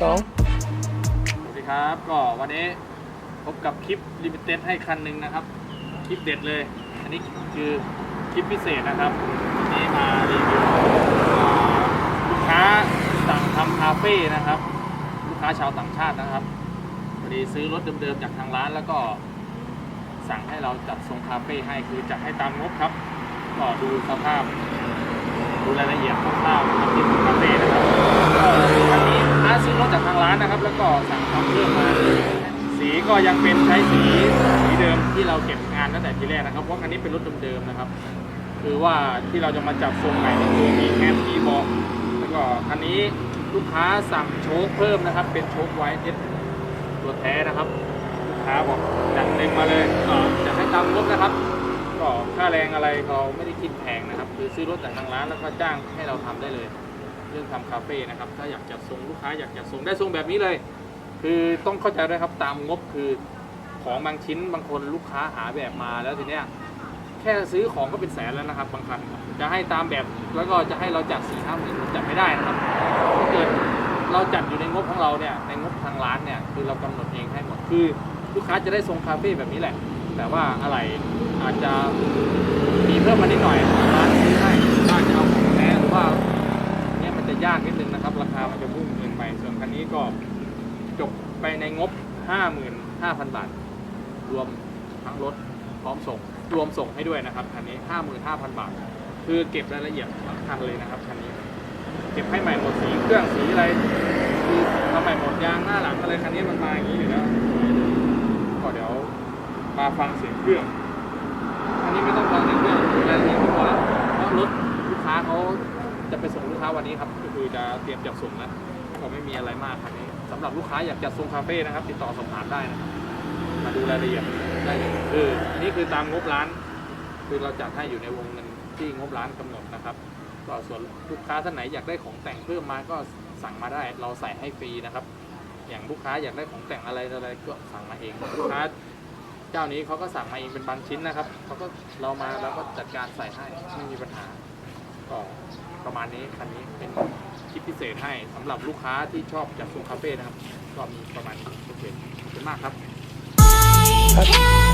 สองสวัสดีครับก็วันนี้พบกับคลิปลิมิเต็ดให้คันหนึ่งนะครับ คลิปเด็ดเลย อันนี้คือคลิปพิเศษนะครับวันนี้มารีวิวลูกค้าสั่งทำคาเฟ่นะครับ ลูกค้าชาวต่างชาตินะครับพอดีซื้อรถเดิมๆจากทางร้านแล้วก็ สั่งให้เราจัดทรงคาเฟ่ให้คือจัดให้ตามงบครับ ก็ดูสภาพ ดูรายละเอียดคร่าวๆนะครับที่คาเฟ่นะครับก็อันนี้อาซื้อรถจากทางร้านนะครับ แล้วก็สั่งทำเพิ่มมา สี ก็ยังเป็นใช้สีสีเดิมที่เราเก็บงานตั้งแต่ทีแรกนะครับเพราะคันนี้เป็นรถเดิมๆนะครับ คือว่าที่เราจะมาจับทรงใหม่ก็คือมีแคมที่บอกแล้วก็คันนี้ลูกค้าสั่งโชคเพิ่มนะครับ เป็นโชคไวท์เอสตัวแท้นะครับลูกค้าบอกจัดเต็มมาเลยก็จะให้ตามงบนะครับก็ค่าแรงอะไรเราไม่ได้คิดแพงนะครับคือซื้อรถจากทางร้านแล้วก็จ้างให้เราทำได้เลย เรื่องทำคาเฟ่นะครับ ถ้าอยากจัดทรงลูกค้าอยากจัดทรงได้ทรงแบบนี้เลย คือต้องเข้าใจด้วยครับตามงบคือของบางชิ้นบางคนลูกค้าหาแบบมาแล้วทีเนี้ยแค่ซื้อของก็เป็นแสนแล้วนะครับบางคันจะให้ตามแบบแล้วก็จะให้เราจัดสี่ห้าหมื่นจัดไม่ได้นะครับถ้าเกิดเราจัดอยู่ในงบของเราเนี่ยในงบทางร้านเนี่ยคือเรากำหนดเองให้หมดคือลูกค้าจะได้ทรงคาเฟ่แบบนี้แหละ แต่ว่าอะไรอาจจะมีเพิ่มมานิดหน่อยร้านซื้อให้ถ้าจะเอาของแท้หรือว่าเนี่ยมันจะยากนิดนึงนะครับ ราคามันจะพุ่งเกินไปส่วนคันนี้ก็ งบ 55,000 บาท รวมทั้งรถพร้อมส่ง รวมส่งให้ด้วยนะครับคันนี้ 55,000 บาท คือเก็บรายละเอียดสำคัญเลยนะครับคันนี้ เก็บให้ใหม่หมดสีเครื่องสีอะไรคือทำใหม่หมดยางหน้าหลังอะไรคันนี้มันมาอย่างนี้อยู่แล้วก็เดี๋ยวมาฟังเสียงเครื่องอันนี้ไม่ต้องฟังเสียงเครื่องรายละเอียดก็พอแล้วเพราะรถลูกค้าเขาจะไปส่งลูกค้าวันนี้ครับก็คือจะเตรียมจัดส่งแล้วก็ไม่มีอะไรมากคันนี้ สำหรับลูกค้าอยากจัดทรงคาเฟ่นะครับ ติดต่อสอบถามได้นะครับมาดูรายละเอียดได้เลยคืออันนี้คือตามงบร้าน คือเราจัดให้อยู่ในวงเงินที่งบร้านกำหนดนะครับ ก็ส่วนลูกค้าท่านไหนอยากได้ของแต่งเพิ่มมาก็สั่งมาได้เราใส่ให้ฟรีนะครับ อย่างลูกค้าอยากได้ของแต่งอะไรอะไรก็สั่งมาเองลูกค้าเจ้านี้เขาก็สั่งมาเองเป็นบางชิ้นนะครับเขาก็เรามาเราก็จัดการใส่ให้ไม่มีปัญหา ก็ประมาณนี้คันนี้เป็นคลิปพิเศษให้สำหรับลูกค้าที่ชอบจัดทรงคาเฟ่นะครับ ก็มีประมาณนี้โอเคขอบคุณมากครับ I can't